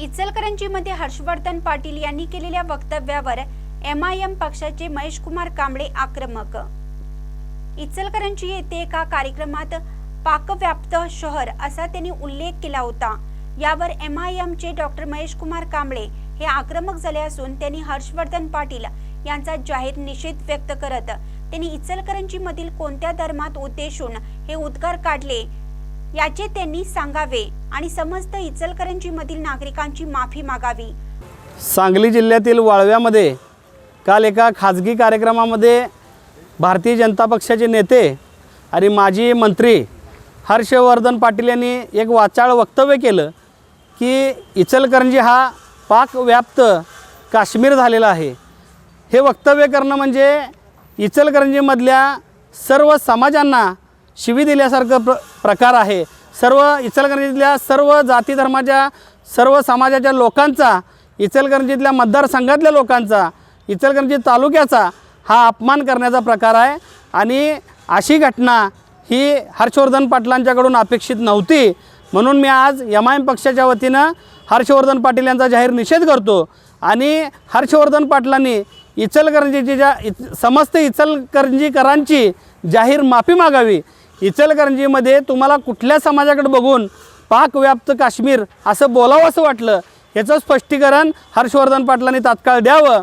इचलकरंजीमध्ये हर्षवर्धन पाटील यांनी केलेल्या वक्तव्यावर एम आय एम पक्षाचे महेश कुमार कांबळे आक्रमक. इचलकरंजी येथे एका कार्यक्रमात पाकव्याप्त शहर असा त्यांनी उल्लेख केला होता. यावर एम आय एमचे डॉक्टर महेश कुमार कांबळे हे आक्रमक झाले असून त्यांनी हर्षवर्धन पाटील यांचा जाहीर निषेध व्यक्त करत त्यांनी इचलकरंजी मधील कोणत्या धर्मात उद्देशून हे उद्गार काढले याचे त्यांनी सांगावे आणि समस्त इचलकरंजी मधील नागरिकांची माफी मागावी. सांगली जिल्ह्यातील वाळव्यामध्ये काल एका खाजगी कार्यक्रमामध्ये भारतीय जनता पक्षाचे नेते आणि माजी मंत्री हर्षवर्धन पाटील यांनी एक वाचाळ वक्तव्य केलं की इचलकरंजी हा पाकव्याप्त काश्मीर झालेला आहे. हे वक्तव्य करणं म्हणजे इचलकरंजीमधल्या सर्व समाजांना शिवी दिल्यासारखं प्र प्रकार आहे. सर्व इचलकरंजीतल्या सर्व जाती धर्माच्या सर्व समाजाच्या लोकांचा इचलकरंजीतल्या मतदारसंघातल्या लोकांचा इचलकरंजी तालुक्याचा हा अपमान करण्याचा प्रकार आहे. आणि अशी घटना ही हर्षवर्धन पाटलांच्याकडून अपेक्षित नव्हती. म्हणून मी आज एम आय एम पक्षाच्या वतीनं हर्षवर्धन पाटील यांचा जाहीर निषेध करतो आणि हर्षवर्धन पाटलांनी इचलकरंजीची ज्या इ समस्त इचलकरंजीकरांची जाहीर माफी मागावी. इचलकरंजीमध्ये तुम्हाला कुठल्या समाजाकडे बघून पाकव्याप्त काश्मीर असं बोलावं असं वाटलं याचं स्पष्टीकरण हर्षवर्धन पाटलांनी तात्काळ द्यावं.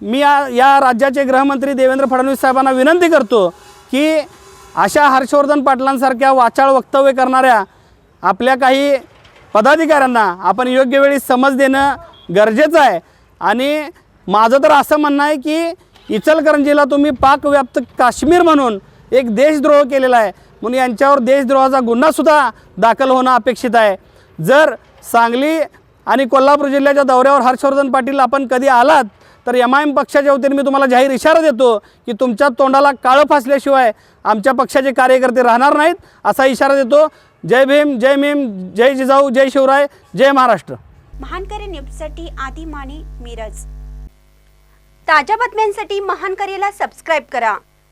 मी या या राज्याचे गृहमंत्री देवेंद्र फडणवीस साहेबांना विनंती करतो की अशा हर्षवर्धन पाटलांसारख्या वाचाळ वक्तव्य करणाऱ्या आपल्या काही पदाधिकाऱ्यांना आपण योग्य वेळी समज देणं गरजेचं आहे. आणि माझं तर असं म्हणणं आहे की इचलकरंजीला तुम्ही पाकव्याप्त काश्मीर म्हणून एक देशद्रोह केलेला आहे. म्हणून यांच्यावर देशद्रोहाचा गुन्हासुद्धा दाखल होणं अपेक्षित आहे. जर सांगली आणि कोल्हापूर जिल्ह्याच्या दौऱ्यावर हर्षवर्धन पाटील आपण कधी आलात तर एम आय एम पक्षाच्या वतीने मी तुम्हाला जाहीर इशारा देतो की तुमच्या तोंडाला काळं फासल्याशिवाय आमच्या पक्षाचे कार्यकर्ते राहणार नाहीत असा इशारा देतो. जय भीम जय भीम जय जिजाऊ जय शिवराय जय महाराष्ट्र. महानकरी न्यूजसाठी आदी माने मिरज. ताज्या बातम्यांसाठी महानकरीला सबस्क्राईब करा.